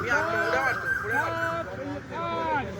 मी आता पुढे वाटतो पुढे वाटतो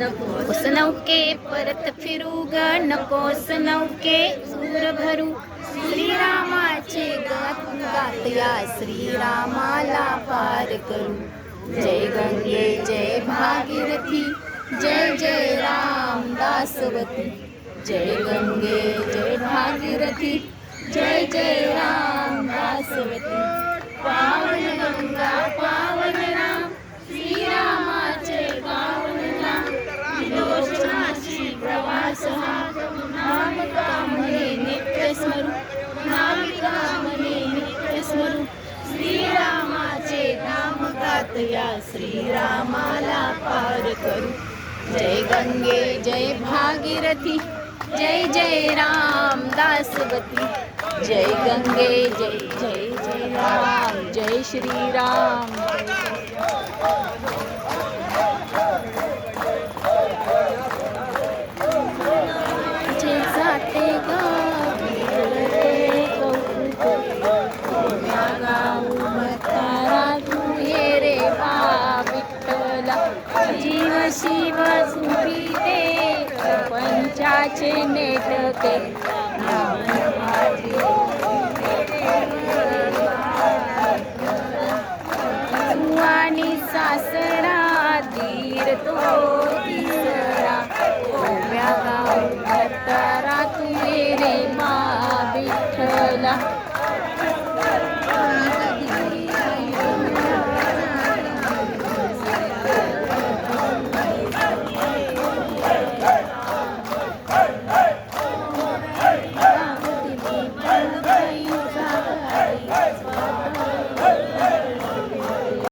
नकोस नौके परत फिरू ग नकोस नौके सूर भरू श्रीरामाचे गात गात या श्रीरामाला पार करू। जय गंगे, जय भागीरथी, जय जय राम दासवती। जय गंगे, जय भागीरथी, जय जय राम दासवती। पावन या श्रीरामाला पार करू। जय गंगे, जय भागीरथी, जय जय राम दासवती। जय गंगे, जय जय जय राम, जय श्री राम देवाचे मेटते आणि सासरा तीर तो तिसरा. ओव्या रे मा विठला